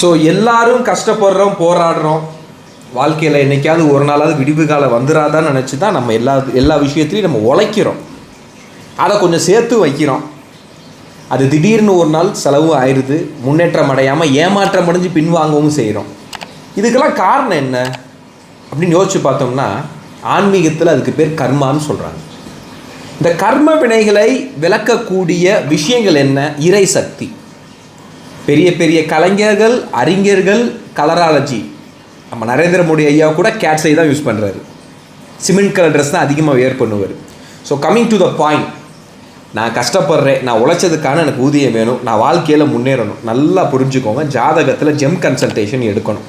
So எல்லாரும் கஷ்டப்படுறோம் போராடுறோம். வாழ்க்கையில் என்னைக்காவது ஒரு நாளாவது விடிவு காலம் வந்துடாதான்னு நினச்சி தான் நம்ம எல்லா எல்லா விஷயத்துலையும் நம்ம உழைக்கிறோம். அதை கொஞ்சம் சேர்த்து வைக்கிறோம். அது திடீர்னு ஒரு நாள் செலவு ஆயிடுது முன்னேற்றம் அடையாமல் ஏமாற்றம் அடைஞ்சு பின்வாங்கவும் செய்கிறோம் இதுக்கெல்லாம் காரணம் என்ன? அப்படின்னு யோசிச்சு பார்த்தோம்னா ஆன்மீகத்தில் அதுக்கு பேர் கர்மான்னு சொல்கிறாங்க இந்த கர்ம வினைகளை விளக்கக்கூடிய விஷயங்கள் என்ன? இறை சக்தி. பெரிய பெரிய கலைஞர்கள் அறிஞர்கள் கலராலஜி. நம்ம நரேந்திர மோடி ஐயா கூட கேட்ஸை தான் யூஸ் பண்ணுறாரு சிமெண்ட் கலர் ட்ரெஸ் தான் அதிகமாக வேர் பண்ணுவார். So coming to the point நான் கஷ்டப்படுறேன் நான் உழைச்சதுக்கான எனக்கு ஊதியம் வேணும் நான் வாழ்க்கையில் முன்னேறணும். நல்லா புரிஞ்சுக்கோங்க ஜாதகத்தில் ஜெம் கன்சல்டேஷன் எடுக்கணும்.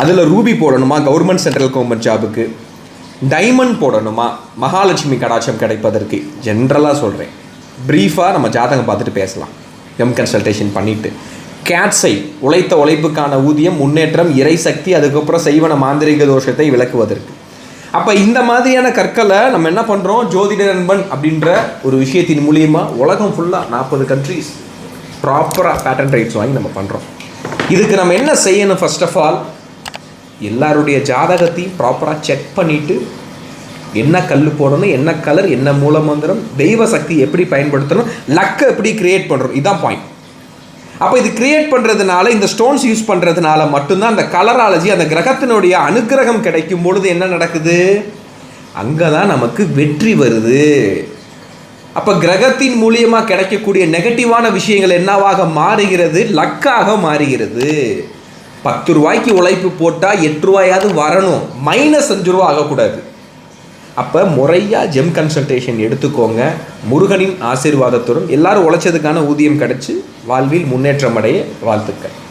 அதில் ரூபி போடணுமா கவர்மெண்ட் சென்ட்ரல் கவர்மெண்ட் ஜாபுக்கு டைமண்ட் போடணுமா மகாலட்சுமி கடாட்சம் கிடைப்பதற்கு? ஜென்ரலாக சொல்கிறேன் ப்ரீஃபாக நம்ம ஜாதகம் பார்த்துட்டு பேசலாம். எம் கன்சல்டேஷன் பண்ணிவிட்டு கேட்ஸை உழைத்த உழைப்புக்கான ஊதியம் முன்னேற்றம் இறை சக்தி அதுக்கப்புறம் செய்வன மாந்திரிக தோஷத்தை விளக்குவதற்கு. அப்போ இந்த மாதிரியான கற்களை நம்ம என்ன பண்ணுறோம் ஜோதிட நண்பன் அப்படின்ற ஒரு விஷயத்தின் மூலியமாக உலகம் ஃபுல்லாக நாற்பது கண்ட்ரிஸ் ப்ராப்பராக பேட்டன் ரைட்ஸ் வாங்கி நம்ம பண்ணுறோம் இதுக்கு நம்ம என்ன செய்யணும் ஃபர்ஸ்ட் ஆஃப் ஆல் எல்லாருடைய ஜாதகத்தையும் ப்ராப்பராக செக் பண்ணிவிட்டு என்ன கல் போடணும் என்ன கலர் என்ன மூலமந்திரம் தெய்வ சக்தி எப்படி பயன்படுத்தணும் லக்கை எப்படி கிரியேட் பண்ணுறோம் இதுதான் பாயிண்ட் அப்போ இது கிரியேட் பண்ணுறதுனால இந்த ஸ்டோன்ஸ் யூஸ் பண்ணுறதுனால மட்டும்தான் அந்த கலராலஜி அந்த கிரகத்தினுடைய அனுக்கிரகம் கிடைக்கும் பொழுது என்ன நடக்குது? அங்கே தான் நமக்கு வெற்றி வருது. அப்போ கிரகத்தின் மூலியமாக கிடைக்கக்கூடிய நெகட்டிவான விஷயங்கள் என்னவாக மாறுகிறது? லக்காக மாறுகிறது. பத்து ரூபாய்க்கு உழைப்பு போட்டால் எட்டு ரூபாயாவது வரணும். மைனஸ் அஞ்சு ரூபா ஆகக்கூடாது. அப்போ முறையாக ஜெம் கன்சல்டேஷன் எடுத்துக்கோங்க. முருகனின் ஆசீர்வாதத்துடன் எல்லாரும் உழைச்சதுக்கான ஊதியம் கிடச்சி வாழ்வில் முன்னேற்றம் அடைய வாழ்த்துக்கள்.